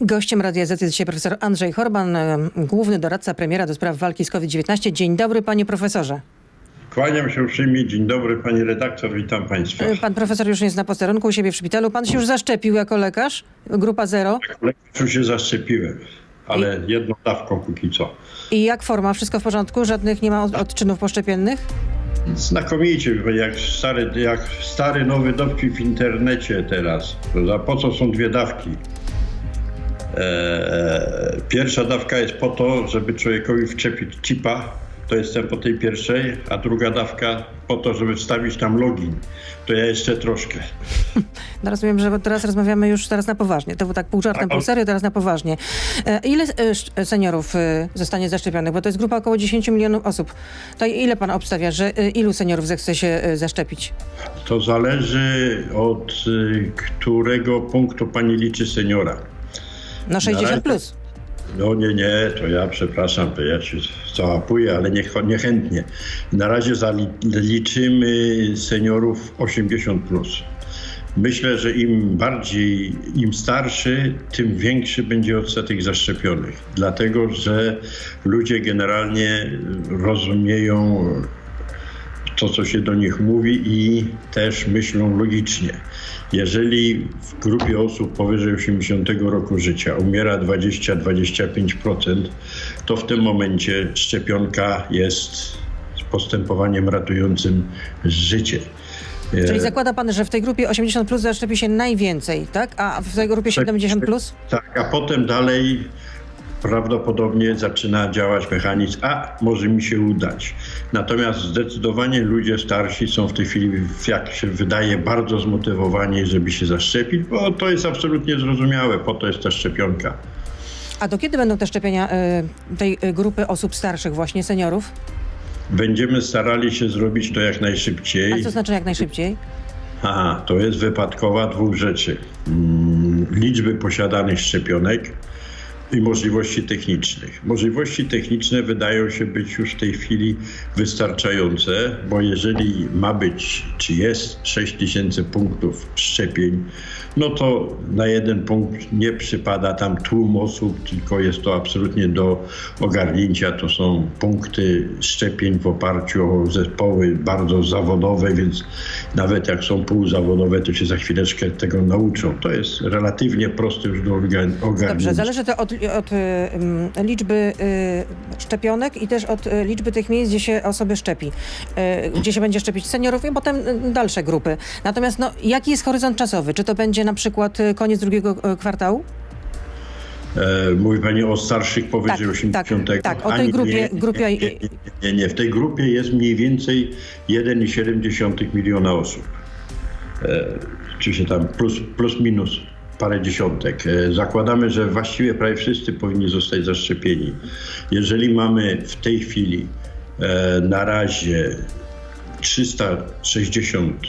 Gościem Radia Z jest dzisiaj profesor Andrzej Horban, główny doradca premiera do spraw walki z COVID-19. Dzień dobry, panie profesorze. Kłaniam się uprzejmie. Dzień dobry, pani redaktor, witam państwa. E, Pan profesor już jest na posterunku u siebie w szpitalu. Pan się już zaszczepił jako lekarz? Grupa zero. Lekarzu się zaszczepiłem, ale jedną dawką póki co. I jak forma? Wszystko w porządku? Żadnych nie ma od- odczynów poszczepiennych? Znakomicie, jak stary, jak stary nowy dowcip w internecie teraz. Prawda? Po co są dwie dawki? Eee, pierwsza dawka jest po to, żeby człowiekowi wczepić chipa, to jestem po tej pierwszej, a druga dawka po to, żeby wstawić tam login. To ja jeszcze troszkę. No rozumiem, że teraz rozmawiamy już teraz na poważnie. To był tak pół żartem, pół serio, teraz na poważnie. E, Ile e, seniorów e, zostanie zaszczepionych? Bo to jest grupa około 10 milionów osób. To ile pan obstawia, że e, ilu seniorów zechce się e, zaszczepić? To zależy od którego punktu pani liczy seniora. No 60 plus. No nie, nie, to ja przepraszam, to ja się załapuję, ale niech, niechętnie. Na razie zaliczymy seniorów 80+. Plus. Myślę, że im bardziej, im starszy, tym większy będzie odsetek zaszczepionych. Dlatego, że ludzie generalnie rozumieją to, co się do nich mówi i też myślą logicznie. Jeżeli w grupie osób powyżej 80 roku życia umiera 20-25%, to w tym momencie szczepionka jest postępowaniem ratującym życie. Czyli zakłada pan, że w tej grupie 80 plus zaszczepi się najwięcej, tak? A w tej grupie 70 plus? Tak, a potem dalej prawdopodobnie zaczyna działać mechanizm, a może mi się udać. Natomiast zdecydowanie ludzie starsi są w tej chwili, jak się wydaje, bardzo zmotywowani, żeby się zaszczepić, bo to jest absolutnie zrozumiałe, po to jest ta szczepionka. A do kiedy będą te szczepienia y, tej y, grupy osób starszych, właśnie seniorów? Będziemy starali się zrobić to jak A najszybciej. co znaczy jak najszybciej? Aha, to jest wypadkowa dwóch rzeczy. Mm, Liczby posiadanych szczepionek i możliwości technicznych. Możliwości techniczne wydają się być już w tej chwili wystarczające, bo jeżeli ma być, czy jest 6 tysięcy punktów szczepień, no to na jeden punkt nie przypada tam tłum osób, tylko jest to absolutnie do ogarnięcia. To są punkty szczepień w oparciu o zespoły bardzo zawodowe, więc nawet jak są półzawodowe, to się za chwileczkę tego nauczą. To jest relatywnie proste już do ogarnięcia. Dobrze, zależy to od, od y, ym, liczby y, szczepionek i też od y, liczby tych miejsc, gdzie się osoby szczepi. Y, gdzie się będzie szczepić seniorów i potem y, dalsze grupy. Natomiast no, jaki jest horyzont czasowy? Czy to będzie na przykład y, koniec drugiego y, kwartału? E, mówi Pani o starszych powyżej Tak, 80. tak, tak, o tej Ani grupie- Nie, grupie- nie, nie, nie, nie, w tej grupie jest mniej więcej 1,7 miliona osób. E, czy się tam plus, plus minus parę dziesiątek. E, Zakładamy, że właściwie prawie wszyscy powinni zostać zaszczepieni. Jeżeli mamy w tej chwili e, na razie 360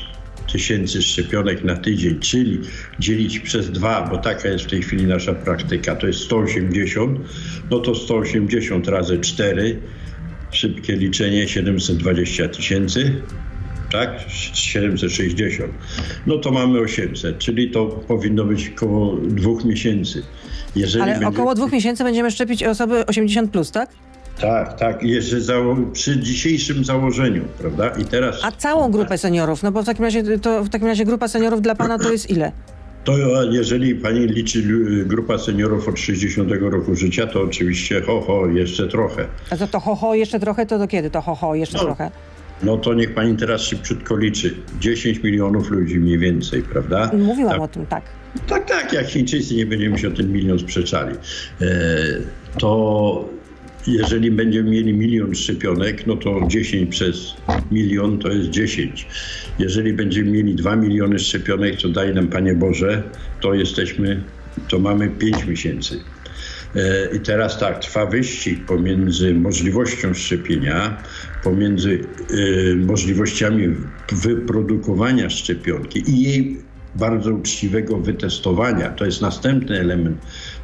tysięcy szczepionek na tydzień, czyli dzielić przez dwa, bo taka jest w tej chwili nasza praktyka, to jest 180, no to 180 razy 4, szybkie liczenie 720 tysięcy, tak? 760. No to mamy 800, czyli to powinno być około dwóch miesięcy. Jeżeli Ale będzie- około dwóch miesięcy będziemy szczepić osoby 80 plus, tak? Tak, tak, jeszcze przy dzisiejszym założeniu, prawda? I teraz... A całą grupę seniorów? No bo w takim razie to w takim razie grupa seniorów dla pana to jest ile? To jeżeli pani liczy lu- grupa seniorów od 60 roku życia, to oczywiście ho, ho, jeszcze trochę. A to, to ho, ho jeszcze trochę, to do kiedy to ho, ho jeszcze No. trochę? No to niech pani teraz szybciutko liczy. 10 milionów ludzi mniej więcej, prawda? Mówiłam tak, o tym, tak. tak, tak, jak Chińczycy, nie będziemy się o ten milion sprzeczali. E, to jeżeli będziemy mieli milion szczepionek, no to 10 przez milion to jest 10. Jeżeli będziemy mieli 2 miliony szczepionek, co daj nam Panie Boże, to jesteśmy, to mamy 5 miesięcy. E, I teraz tak, trwa wyścig pomiędzy możliwością szczepienia, pomiędzy e, możliwościami wyprodukowania szczepionki i jej bardzo uczciwego wytestowania. To jest następny element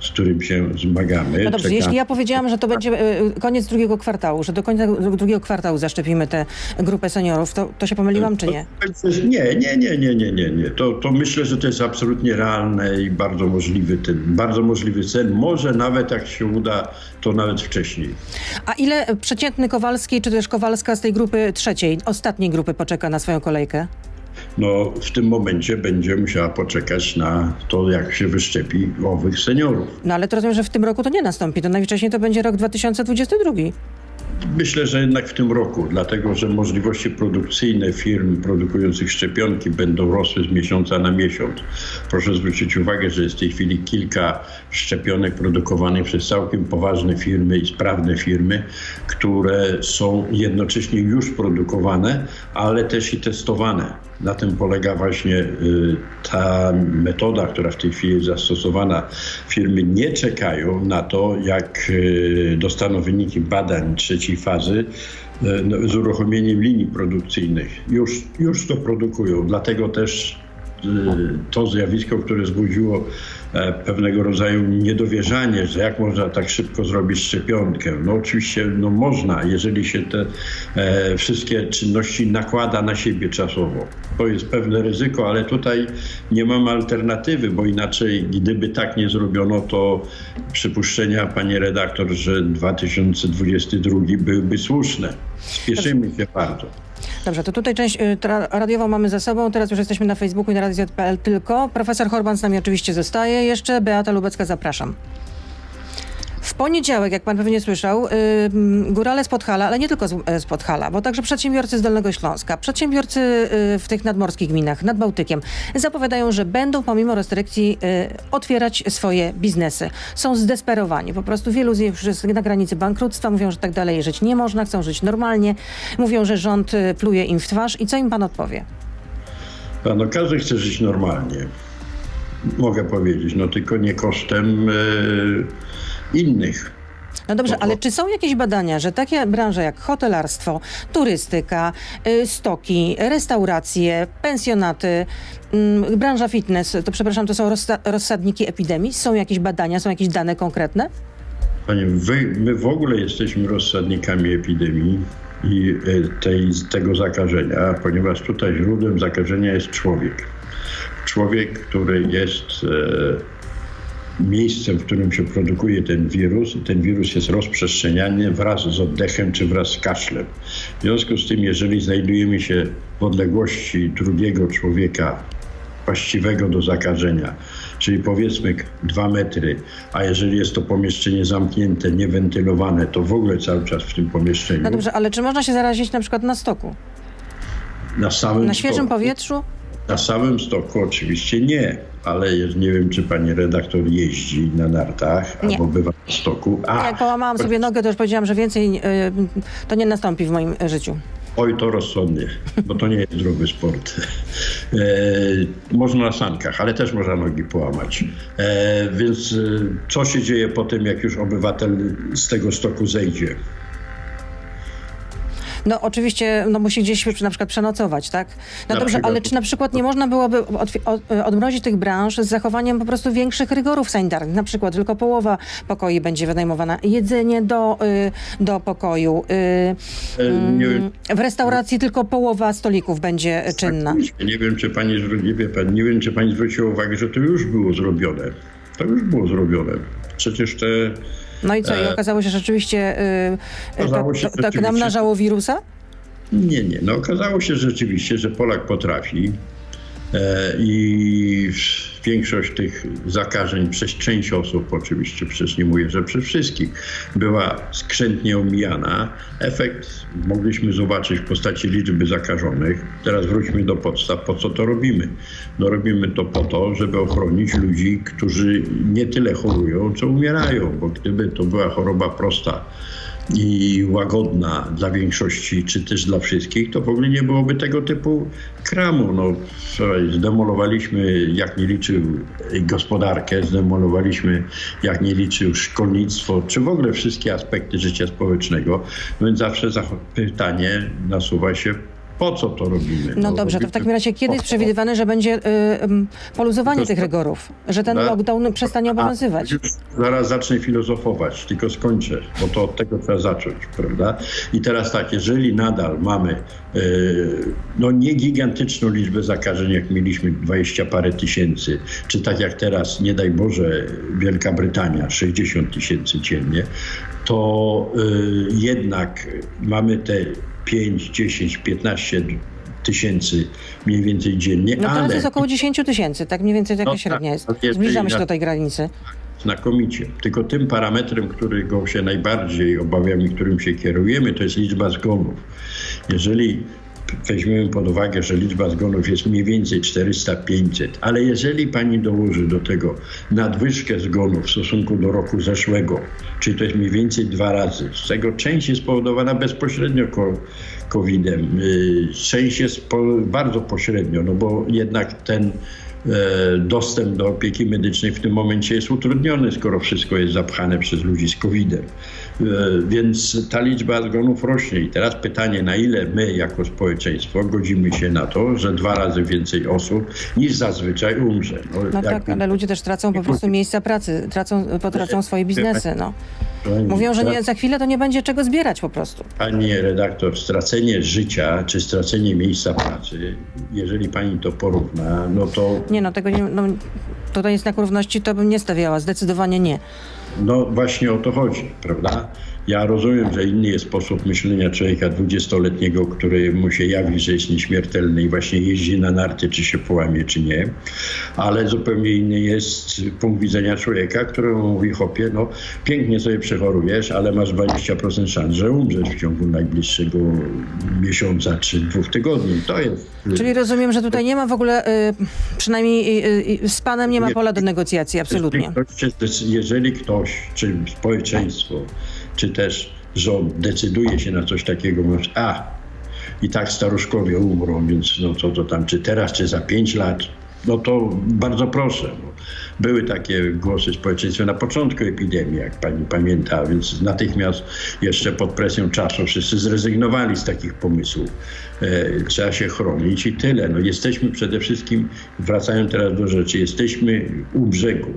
z którym się zmagamy. No dobrze, Czekamy. jeśli ja powiedziałam, że to będzie e, koniec drugiego kwartału, że do końca drugiego kwartału zaszczepimy tę grupę seniorów, to, to się pomyliłam, czy nie? Nie, nie, nie, nie, nie, nie, nie. To, to myślę, że to jest absolutnie realne i bardzo możliwy ten, bardzo możliwy cel. Może nawet jak się uda, to nawet wcześniej. A ile przeciętny Kowalski, czy też Kowalska z tej grupy trzeciej, ostatniej grupy poczeka na swoją kolejkę? No w tym momencie będzie musiała poczekać na to, jak się wyszczepi owych seniorów. No ale to rozumiem, że w tym roku to nie nastąpi, to najwcześniej to będzie rok 2022. Myślę, że jednak w tym roku, dlatego że możliwości produkcyjne firm produkujących szczepionki będą rosły z miesiąca na miesiąc. Proszę zwrócić uwagę, że jest w tej chwili kilka szczepionek produkowanych przez całkiem poważne firmy i sprawne firmy, które są jednocześnie już produkowane, ale też i testowane. Na tym polega właśnie y, ta metoda, która w tej chwili jest zastosowana. Firmy nie czekają na to, jak y, dostaną wyniki badań trzeciej fazy y, no, z uruchomieniem linii produkcyjnych. Już, już to produkują, dlatego też to zjawisko, które wzbudziło e, pewnego rodzaju niedowierzanie, że jak można tak szybko zrobić szczepionkę. No oczywiście no można, jeżeli się te e, wszystkie czynności nakłada na siebie czasowo. To jest pewne ryzyko, ale tutaj nie mamy alternatywy, bo inaczej gdyby tak nie zrobiono, to przypuszczenia, panie redaktor, że 2022 byłby słuszne. Spieszymy się bardzo. Dobrze, to tutaj część y, radiową mamy za sobą, teraz już jesteśmy na Facebooku i na Radio ZPL tylko. Profesor Horban z nami oczywiście zostaje jeszcze. Beata Lubecka, zapraszam. Poniedziałek, jak pan pewnie słyszał, górale z Podhala, ale nie tylko e, z Podhala, bo także przedsiębiorcy z Dolnego Śląska, przedsiębiorcy y, w tych nadmorskich gminach, nad Bałtykiem, zapowiadają, że będą pomimo restrykcji y, otwierać swoje biznesy. Są zdesperowani, po prostu wielu z nich już jest na granicy bankructwa, mówią, że tak dalej żyć nie można, chcą żyć normalnie, mówią, że rząd y, pluje im w twarz i co im pan odpowie? No, każdy chce żyć normalnie. Mogę powiedzieć, no tylko nie kosztem innych. No dobrze, ale czy są jakieś badania, że takie branże jak hotelarstwo, turystyka, y, stoki, restauracje, pensjonaty, mm, branża fitness, to przepraszam, to są rozsa- rozsadniki epidemii? Są jakieś badania, są jakieś dane konkretne? Panie, wy, my w ogóle jesteśmy rozsadnikami epidemii i e, tej, tego zakażenia, ponieważ tutaj źródłem zakażenia jest człowiek. Człowiek, który jest e, miejscem, w którym się produkuje ten wirus ten wirus jest rozprzestrzeniany wraz z oddechem czy wraz z kaszlem. W związku z tym, jeżeli znajdujemy się w odległości drugiego człowieka właściwego do zakażenia, czyli powiedzmy dwa metry, a jeżeli jest to pomieszczenie zamknięte, niewentylowane, to w ogóle cały czas w tym pomieszczeniu, No dobrze, ale czy można się zarazić na przykład na stoku? na samym Na świeżym stoku, powietrzu? Na samym stoku oczywiście nie, ale jest- nie wiem, czy pani redaktor jeździ na nartach Nie. albo bywa na stoku. A, Jak połamałam sobie nogę, to już powiedziałam, że więcej y, to nie nastąpi w moim y, życiu. Oj, to rozsądnie, bo to nie jest zdrowy sport. E, można na sankach, ale też można nogi połamać. E, więc e, co się dzieje po tym, jak już obywatel z tego stoku zejdzie? No oczywiście no, musi gdzieś na przykład przenocować, tak? No Na dobrze, przykład. ale czy na przykład nie można byłoby otwi- od- odmrozić tych branż z zachowaniem po prostu większych rygorów sanitarnych? Na przykład tylko połowa pokoi będzie wynajmowana, jedzenie do, y, do pokoju, y, E, mm, w restauracji tylko połowa stolików będzie y, czynna. nie wiem, czy pani, nie, wie nie wiem, czy pani zwróciła uwagę, że to już było zrobione. To już było zrobione. Przecież te No i co, i okazało się że rzeczywiście, to, to, tak rzeczywiście- namnażało wirusa? Nie, nie. No okazało się rzeczywiście, że Polak potrafi e, i większość tych zakażeń przez część osób, oczywiście przecież nie mówię, że przez wszystkich, była skrzętnie omijana. Efekt mogliśmy zobaczyć w postaci liczby zakażonych. Teraz wróćmy do podstaw. Po co to robimy? No robimy to po to, żeby ochronić ludzi, którzy nie tyle chorują, co umierają, bo gdyby to była choroba prosta, i łagodna dla większości, czy też dla wszystkich, to w ogóle nie byłoby tego typu kramu. No, zdemolowaliśmy, jak nie liczył gospodarkę, zdemolowaliśmy, jak nie liczył szkolnictwo, czy w ogóle wszystkie aspekty życia społecznego. No Więc zawsze za- pytanie nasuwa się, Po co to robimy? No dobrze, to w takim razie kiedy jest przewidywane, że będzie y, poluzowanie Tylko tych rygorów? Że ten Na- lockdown przestanie obowiązywać? Zaraz zacznę filozofować, tylko skończę, bo to od tego trzeba zacząć, prawda? I teraz tak, jeżeli nadal mamy e, no nie gigantyczną liczbę zakażeń, jak mieliśmy 20 parę tysięcy, czy tak jak teraz, nie daj Boże, Wielka Brytania, 60 tysięcy dziennie, to e, jednak mamy te 5, 10, 15 tysięcy mniej więcej dziennie, No teraz ale... jest około 10 tysięcy, tak mniej więcej taka No tak, średnia jest. Zbliżamy się do tej granicy. Znakomicie. Tylko tym parametrem, którego się najbardziej obawiam i którym się kierujemy, to jest liczba zgonów. Jeżeli weźmiemy pod uwagę, że liczba zgonów jest mniej więcej 400-500, ale jeżeli pani dołoży do tego nadwyżkę zgonów w stosunku do roku zeszłego, czyli to jest mniej więcej dwa razy, z czego część jest spowodowana bezpośrednio COVID-em, yy, część jest bardzo pośrednio, no bo jednak ten e, dostęp do opieki medycznej w tym momencie jest utrudniony, skoro wszystko jest zapchane przez ludzi z COVID-em. E, Więc ta liczba zgonów rośnie. I teraz pytanie, na ile my jako społeczeństwo godzimy się na to, że dwa razy więcej osób niż zazwyczaj umrze. No jak- tak, ale ludzie też tracą po prostu miejsca pracy, tracą, potracą swoje biznesy. No. Mówią, że nie, za chwilę to nie będzie czego zbierać po prostu. Pani redaktor, stracenie życia czy stracenie miejsca pracy, jeżeli pani to porówna, no to Nie no, tego nie, no, tutaj jest na równości, to bym nie stawiała, zdecydowanie nie. No właśnie o to chodzi, prawda? Ja rozumiem, że inny jest sposób myślenia człowieka dwudziestoletniego, który mu się jawi, że jest nieśmiertelny i właśnie jeździ na narty, czy się połamie, czy nie. Ale zupełnie inny jest punkt widzenia człowieka, któremu mówi, chopie, no pięknie sobie przechorujesz, ale masz 20% szans, że umrzesz w ciągu najbliższego miesiąca czy dwóch tygodni. To jest... Czyli rozumiem, że tutaj nie ma w ogóle, y, przynajmniej y, y, z panem nie ma pola do negocjacji, absolutnie. Jeżeli ktoś, jeżeli ktoś, czy społeczeństwo, czy też rząd decyduje się na coś takiego, mówiąc, a i tak staruszkowie umrą, więc no co to tam, czy teraz, czy za pięć lat, no to bardzo proszę. Były takie głosy w społeczeństwie na początku epidemii, jak pani pamięta, więc natychmiast jeszcze pod presją czasu wszyscy zrezygnowali z takich pomysłów. E, trzeba się chronić i tyle. No jesteśmy przede wszystkim, wracając teraz do rzeczy, jesteśmy u brzegu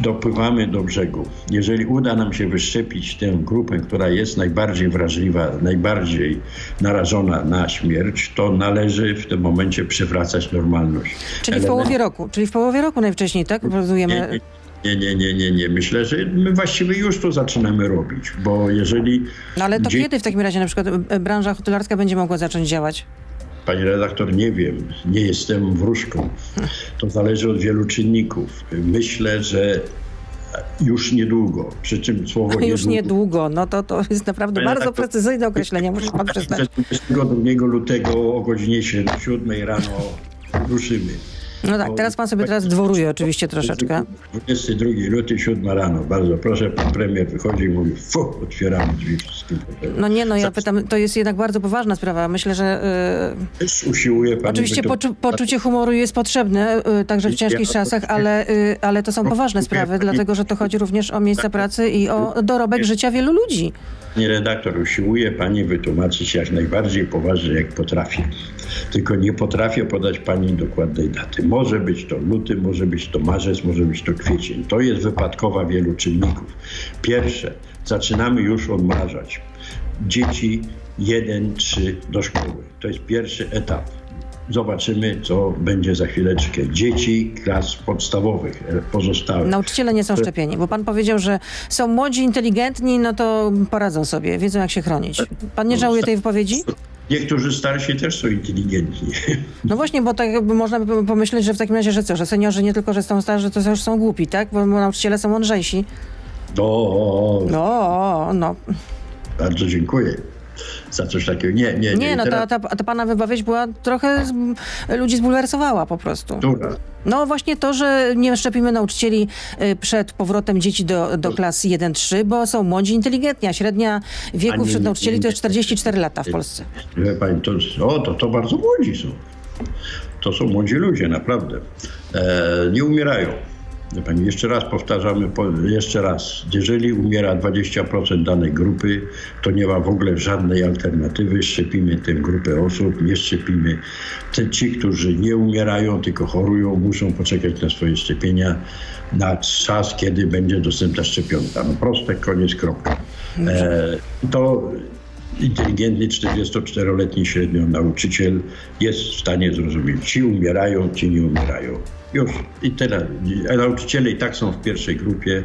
dopływamy do brzegu. Jeżeli uda nam się wyszczepić tę grupę, która jest najbardziej wrażliwa, najbardziej narażona na śmierć, to należy w tym momencie przywracać normalność. Czyli w Element- połowie roku, czyli w połowie roku najwcześniej, tak? Nie, Rozumiem. nie, nie, nie, nie, nie. Myślę, że my właściwie już to zaczynamy robić, bo jeżeli... No ale to dzie- kiedy w takim razie na przykład y, branża hotelarska będzie mogła zacząć działać? Pani redaktor, nie wiem, nie jestem wróżką. To zależy od wielu czynników. Myślę, że już niedługo, przy czym słowo Już niedługo... niedługo, no to to jest naprawdę Panie bardzo redaktor- precyzyjne określenie, muszę pan przyznać. 22 lutego o godzinie 7 rano ruszymy. No tak, teraz pan sobie teraz dworuje oczywiście troszeczkę. 22 luty, 7 rano. Bardzo proszę, pan premier wychodzi i mówi, fu, otwieramy drzwi wszystkim. No nie, no ja pytam, to jest jednak bardzo poważna sprawa. Myślę, że y, Też usiłuje pan... oczywiście poczu, poczucie humoru jest potrzebne, y, także w ciężkich Ja- czasach, ale, y, ale to są poważne sprawy, dlatego że to chodzi również o miejsca pracy i o dorobek życia wielu ludzi. Pani redaktor, usiłuje pani wytłumaczyć jak najbardziej poważnie, jak potrafię. Tylko nie potrafię podać pani dokładnej daty. Może być to luty, może być to marzec, może być to kwiecień. To jest wypadkowa wielu czynników. Pierwsze, zaczynamy już odmrażać. Dzieci 1-3 do szkoły. To jest pierwszy etap. Zobaczymy, co będzie za chwileczkę. Dzieci klas podstawowych, e, pozostałe. Nauczyciele nie są szczepieni, bo pan powiedział, że są młodzi, inteligentni, no to poradzą sobie, wiedzą jak się chronić. Pan nie żałuje tej wypowiedzi? Niektórzy starsi też są inteligentni. No właśnie, bo tak jakby można by pomyśleć, że w takim razie, że co, że seniorzy nie tylko, że są starzy, to też są głupi, tak? Bo nauczyciele są mądrzejsi. O, No, no. bardzo dziękuję za coś takiego. Nie, nie, nie. Nie, no ta, Teraz- ta, ta pana wypowiedź była trochę z, ludzi zbulwersowała po prostu. Która? No właśnie to, że nie szczepimy nauczycieli y, przed powrotem dzieci do, do klas 1-3, bo są młodzi, inteligentni, a średnia wieku Ani- wśród nauczycieli to jest nie- 44 lata w Polsce. Wie pani, to, o, to, to bardzo młodzi są. To są młodzi ludzie, naprawdę. E, nie umierają. Pani, jeszcze raz powtarzamy, po- jeszcze raz, jeżeli umiera 20% danej grupy, to nie ma w ogóle żadnej alternatywy. Szczepimy tę grupę osób, nie szczepimy. Te, ci, którzy nie umierają, tylko chorują, muszą poczekać na swoje szczepienia na czas, kiedy będzie dostępna szczepionka. No proste, koniec, kropka. E, to inteligentny 44-letni średnio nauczyciel jest w stanie zrozumieć, ci umierają, ci nie umierają. Już i tyle. Nauczyciele i tak są w pierwszej grupie,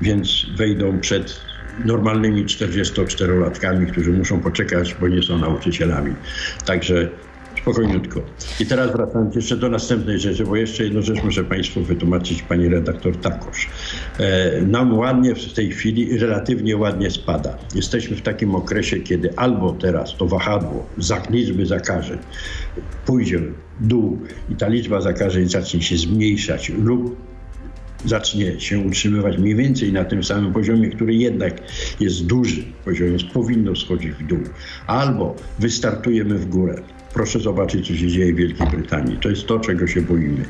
więc wejdą przed normalnymi 44-latkami, którzy muszą poczekać, bo nie są nauczycielami. Także spokojniutko. I teraz wracając jeszcze do następnej rzeczy, bo jeszcze jedną rzecz muszę Państwu wytłumaczyć, pani redaktor Takosz. E, nam ładnie w tej chwili, relatywnie ładnie spada. Jesteśmy w takim okresie, kiedy albo teraz to wahadło liczby zakażeń pójdzie w dół i ta liczba zakażeń zacznie się zmniejszać lub zacznie się utrzymywać mniej więcej na tym samym poziomie, który jednak jest duży poziom, więc powinno schodzić w dół. Albo wystartujemy w górę. Proszę zobaczyć, co się dzieje w Wielkiej Brytanii. To jest to, czego się boimy.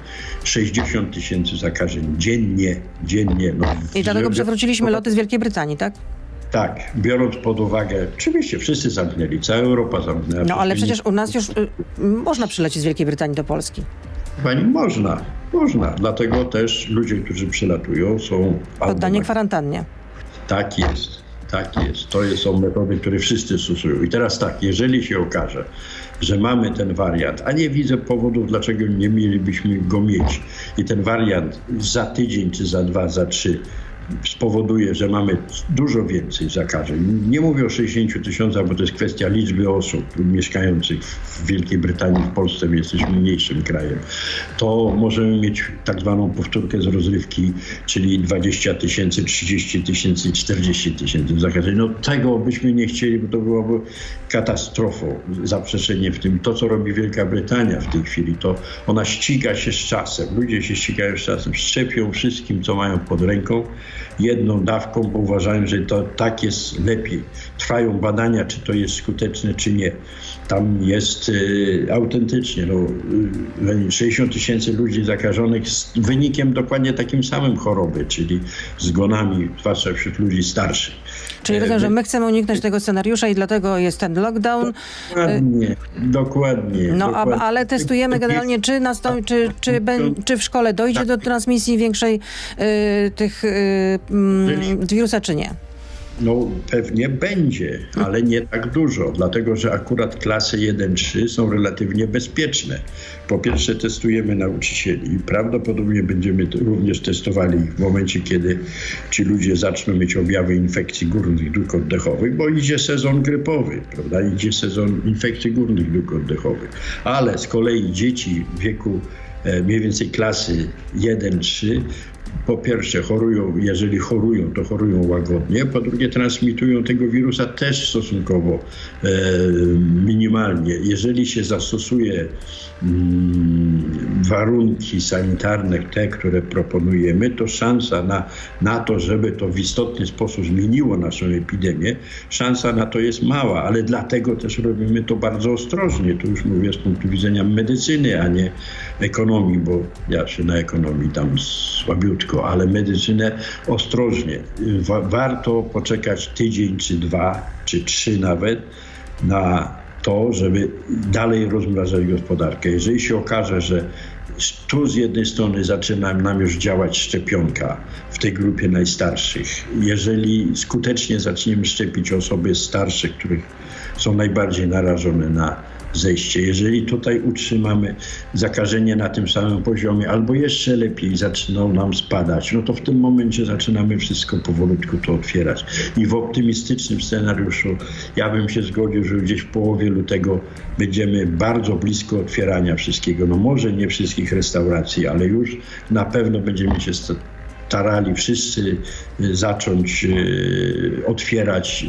60 tysięcy zakażeń dziennie, dziennie. No, I dlatego przewróciliśmy loty z Wielkiej Brytanii, tak? Tak, biorąc pod uwagę, oczywiście wszyscy zamknęli, cała Europa zamknęła. No ale przecież u nas już y, można przylecieć z Wielkiej Brytanii do Polski. Pani, można, można. Dlatego też ludzie, którzy przylatują są... Poddanie albo- kwarantannie. Tak jest, tak jest. To są metody, które wszyscy stosują. I teraz tak, jeżeli się okaże, że mamy ten wariant, a nie widzę powodów, dlaczego nie mielibyśmy go mieć i ten wariant za tydzień, czy za dwa, za trzy spowoduje, że mamy dużo więcej zakażeń. Nie mówię o 60 tysiącach, bo to jest kwestia liczby osób mieszkających w Wielkiej Brytanii, w Polsce my jesteśmy mniejszym krajem. To możemy mieć tak zwaną powtórkę z rozrywki, czyli 20 tysięcy, 30 tysięcy, 40 tysięcy zakażeń. No tego byśmy nie chcieli, bo to byłoby katastrofą, zaprzeczenie w tym. To, co robi Wielka Brytania w tej chwili, to ona ściga się z czasem. Ludzie się ścigają z czasem, szczepią wszystkim, co mają pod ręką, jedną dawką, bo uważają, że to tak jest lepiej. Trwają badania, czy to jest skuteczne, czy nie. Tam jest y, autentycznie no, y, 60 tysięcy ludzi zakażonych z wynikiem dokładnie takim samym choroby, czyli zgonami, zwłaszcza wśród ludzi starszych. Czyli rozumiem, że my chcemy uniknąć tego scenariusza i dlatego jest ten lockdown. Dokładnie, dokładnie. No, a, dokładnie. ale testujemy generalnie, czy, nastąpi, czy, czy, bę- czy w szkole dojdzie do transmisji większej y, tych y, mm, wirusa, czy nie. No pewnie będzie, ale nie tak dużo, dlatego że akurat klasy 1-3 są relatywnie bezpieczne. Po pierwsze testujemy nauczycieli i prawdopodobnie będziemy również testowali w momencie, kiedy ci ludzie zaczną mieć objawy infekcji górnych dróg oddechowych, bo idzie sezon grypowy, prawda? Idzie sezon infekcji górnych dróg oddechowych. Ale z kolei dzieci w wieku e, mniej więcej klasy 1-3 po pierwsze chorują, jeżeli chorują, to chorują łagodnie, po drugie transmitują tego wirusa też stosunkowo e, minimalnie. Jeżeli się zastosuje mm, warunki sanitarne, te, które proponujemy, to szansa na, na to, żeby to w istotny sposób zmieniło naszą epidemię, szansa na to jest mała, ale dlatego też robimy to bardzo ostrożnie. Tu już mówię z punktu widzenia medycyny, a nie ekonomii, bo ja się na ekonomii tam słabiutko, ale medycynę ostrożnie. Wa- warto poczekać tydzień, czy dwa, czy trzy nawet na to, żeby dalej rozmrażać gospodarkę. Jeżeli się okaże, że tu z jednej strony zaczyna nam już działać szczepionka w tej grupie najstarszych, jeżeli skutecznie zaczniemy szczepić osoby starsze, których są najbardziej narażone na zejście. Jeżeli tutaj utrzymamy zakażenie na tym samym poziomie, albo jeszcze lepiej zaczną nam spadać, no to w tym momencie zaczynamy wszystko powolutku to otwierać. I w optymistycznym scenariuszu ja bym się zgodził, że gdzieś w połowie lutego będziemy bardzo blisko otwierania wszystkiego. No może nie wszystkich restauracji, ale już na pewno będziemy się starali wszyscy y, zacząć y, otwierać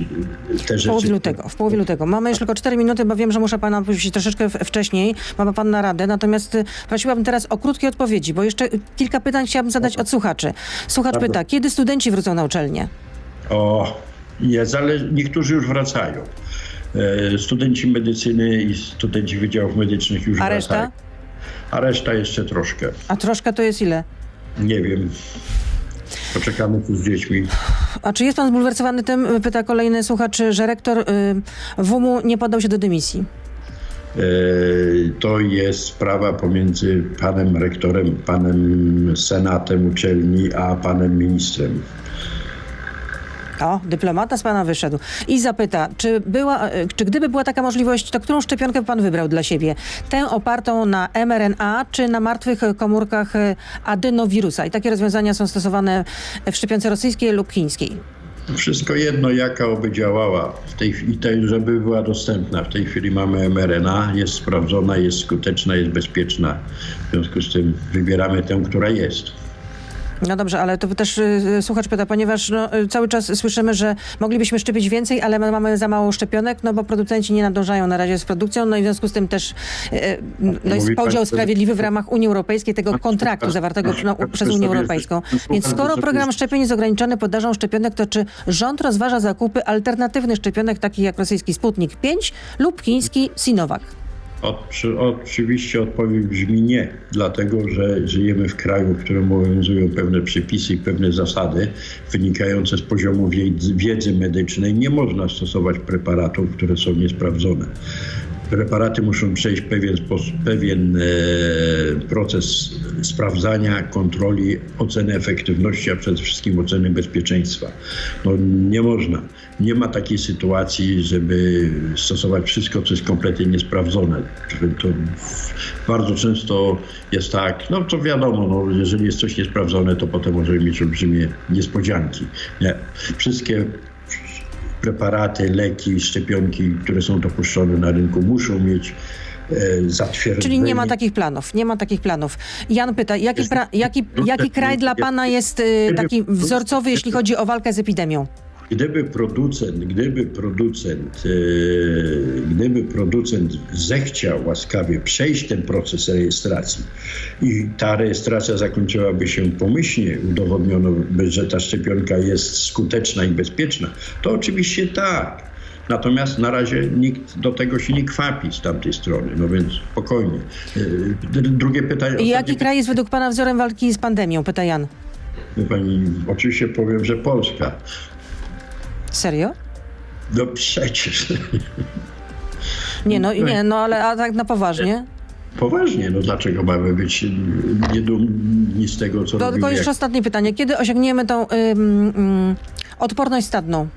y, te W rzeczy. połowie lutego. W połowie lutego. Mamy już tylko 4 minuty, bo wiem, że muszę pana puścić troszeczkę w- wcześniej. Ma pan na radę. Natomiast prosiłabym teraz o krótkie odpowiedzi, bo jeszcze kilka pytań chciałabym zadać od słuchaczy. Słuchacz Bardzo. pyta, kiedy studenci wrócą na uczelnię? O, nie, zale- niektórzy już wracają. E, Studenci medycyny i studenci wydziałów medycznych już A reszta? wracają. A reszta jeszcze troszkę. A troszkę to jest ile? Nie wiem. Poczekamy tu z dziećmi. A czy jest pan zbulwersowany tym, pyta kolejny słuchacz, że rektor y, WUM-u nie podał się do dymisji? E, To jest sprawa pomiędzy panem rektorem, panem senatem uczelni, a panem ministrem. O, dyplomata z pana wyszedł. I zapyta, czy, była, y, czy gdyby była taka możliwość, to którą szczepionkę by pan wybrał dla siebie? Tę opartą na mRNA, czy na martwych y, komórkach y, adynowirusa? I takie rozwiązania są stosowane w szczepionce rosyjskiej lub chińskiej. Wszystko jedno, jaka oby działała, w tej, chwili- żeby była dostępna. W tej chwili mamy mRNA, jest sprawdzona, jest skuteczna, jest bezpieczna. W związku z tym wybieramy tę, która jest. No dobrze, ale to też y, słuchacz pyta, ponieważ no, y, cały czas słyszymy, że moglibyśmy szczepić więcej, ale my mamy za mało szczepionek, no bo producenci nie nadążają na razie z produkcją, no i w związku z tym też y, y, no jest podział sprawiedliwy w ramach Unii Europejskiej, tego kontraktu zawartego no, przez Unię Europejską. Więc skoro program szczepień jest ograniczony podażą szczepionek, to czy rząd rozważa zakupy alternatywnych szczepionek, takich jak rosyjski Sputnik 5 lub chiński Sinovac? Oczy- Oczywiście odpowiedź brzmi nie, dlatego że żyjemy w kraju, w którym obowiązują pewne przepisy i pewne zasady wynikające z poziomu wiedzy, wiedzy medycznej. Nie można stosować preparatów, które są niesprawdzone. Preparaty muszą przejść pewien, pewien e, proces sprawdzania, kontroli, oceny efektywności, a przede wszystkim oceny bezpieczeństwa. No, nie można. Nie ma takiej sytuacji, żeby stosować wszystko, co jest kompletnie niesprawdzone. To bardzo często jest tak, no to wiadomo, no, jeżeli jest coś niesprawdzone, to potem możemy mieć olbrzymie niespodzianki. Nie. Wszystkie preparaty, leki, szczepionki, które są dopuszczone na rynku, muszą mieć e, zatwierdzenie. Czyli nie ma takich planów, nie ma takich planów. Jan pyta, jaki, jaki, jaki kraj dla pana jest y, taki wzorcowy, jeśli chodzi o walkę z epidemią? Gdyby producent, gdyby producent, e, gdyby producent zechciał łaskawie przejść ten proces rejestracji i ta rejestracja zakończyłaby się pomyślnie, udowodniono by, że ta szczepionka jest skuteczna i bezpieczna, to oczywiście tak. Natomiast na razie nikt do tego się nie kwapi z tamtej strony, no więc spokojnie. E, Drugie pytanie. I jaki kraj jest według pana wzorem walki z pandemią? Pyta Jan. Pani, oczywiście powiem, że Polska. Serio? No przecież. Nie, no nie, no ale a tak na poważnie? Poważnie, no dlaczego mamy być niedumni z tego, co To tylko jeszcze jak- ostatnie pytanie. Kiedy osiągniemy tą ym, ym, odporność stadną?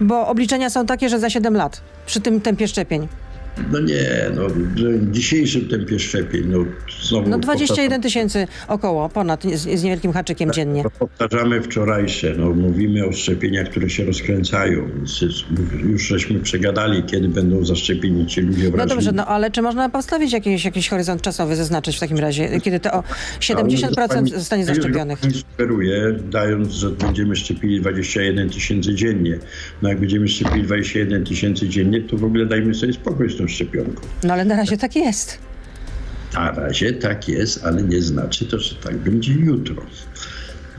Bo obliczenia są takie, że za 7 lat przy tym tempie szczepień. No nie, no w dzisiejszym tempie szczepień, no znowu No 21 tysięcy około, ponad, z, z niewielkim haczykiem dziennie. powtarzamy- Powtarzamy wczorajsze, no mówimy o szczepieniach, które się rozkręcają, już żeśmy przegadali, kiedy będą zaszczepieni ci ludzie No wrażliwi. dobrze, no ale czy można postawić jakiś, jakiś horyzont czasowy, zaznaczyć w takim razie, kiedy to o 70% Pani- zostanie zaszczepionych? Pani sugeruje, dając, że będziemy szczepili 21 tysięcy dziennie. No jak będziemy szczepili 21 tysięcy dziennie, to w ogóle dajmy sobie spokój z tą szczepionką. No ale na razie tak jest. Na razie tak jest, ale nie znaczy to, że tak będzie jutro.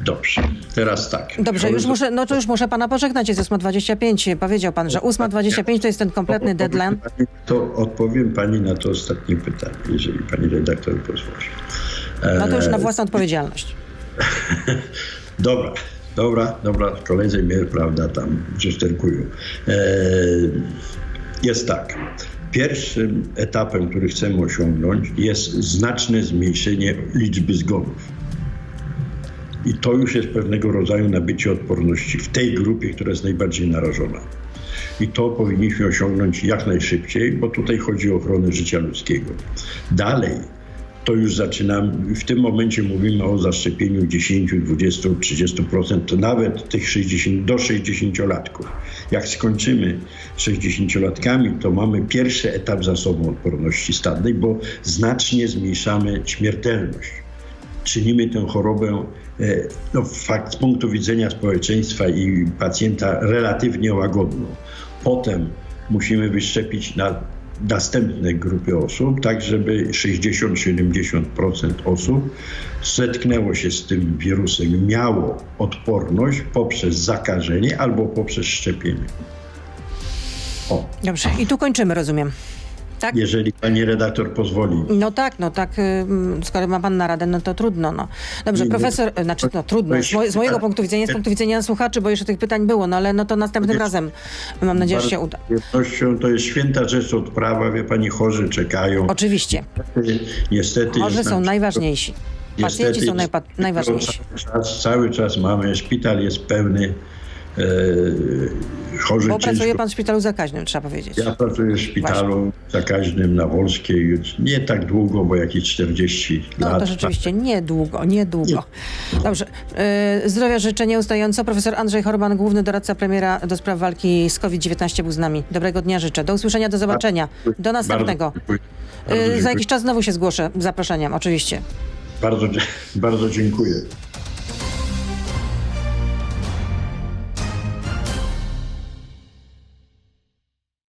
Dobrze, teraz tak. Dobrze, już muszę, no to już muszę pana pożegnać, jest 8.25. Powiedział pan, że 8.25 to jest ten kompletny deadline. To odpowiem pani na to ostatnie pytanie, jeżeli pani redaktor pozwoli. No to już na E, własną odpowiedzialność. Dobra, dobra, dobra, koledzy mnie, prawda, tam przesterkują. E, jest tak. Pierwszym etapem, który chcemy osiągnąć, jest znaczne zmniejszenie liczby zgonów. I to już jest pewnego rodzaju nabycie odporności w tej grupie, która jest najbardziej narażona. I to powinniśmy osiągnąć jak najszybciej, bo tutaj chodzi o ochronę życia ludzkiego. Dalej, to już zaczynam, w tym momencie mówimy o zaszczepieniu 10, 20, 30%, to nawet tych 60, do 60-latków. Jak skończymy 60-latkami, to mamy pierwszy etap za sobą odporności stadnej, bo znacznie zmniejszamy śmiertelność czynimy tę chorobę e, no, fakt, z punktu widzenia społeczeństwa i pacjenta relatywnie łagodną. Potem musimy wyszczepić na następne grupy osób, tak żeby 60-70% osób zetknęło się z tym wirusem, miało odporność poprzez zakażenie albo poprzez szczepienie. O, Dobrze, i tu kończymy, rozumiem. Tak? jeżeli pani redaktor pozwoli. No tak, no tak, ym, skoro ma pan naradę, no to trudno, no. Dobrze, Nie, nie. profesor, y, znaczy no trudno, z, moj, z mojego punktu widzenia, z punktu widzenia słuchaczy, bo jeszcze tych pytań było, no ale no to następnym Jest- razem mam nadzieję, że się uda. z przyjemnością, To jest święta rzecz odprawa, wie pani, chorzy czekają. Oczywiście, Niestety chorzy są najważniejsi. Pacjenci są najpa- najważniejsi. Cały czas, cały czas mamy, szpital jest pełny, chorzy Bo pracuje ciężko. pan w szpitalu zakaźnym, trzeba powiedzieć. Ja pracuję w szpitalu zakaźnym na Wolskiej, nie tak długo, bo jakieś 40 No lat. to rzeczywiście niedługo, niedługo. Dobrze. Y, Zdrowia życzę nieustająco. Profesor Andrzej Horban, główny doradca premiera do spraw walki z COVID-19 był z nami. Dobrego dnia życzę. Do usłyszenia, do zobaczenia. Do następnego. Bardzo Bardzo Za jakiś czas znowu się zgłoszę z zaproszeniem, oczywiście. Bardzo, bardzo dziękuję.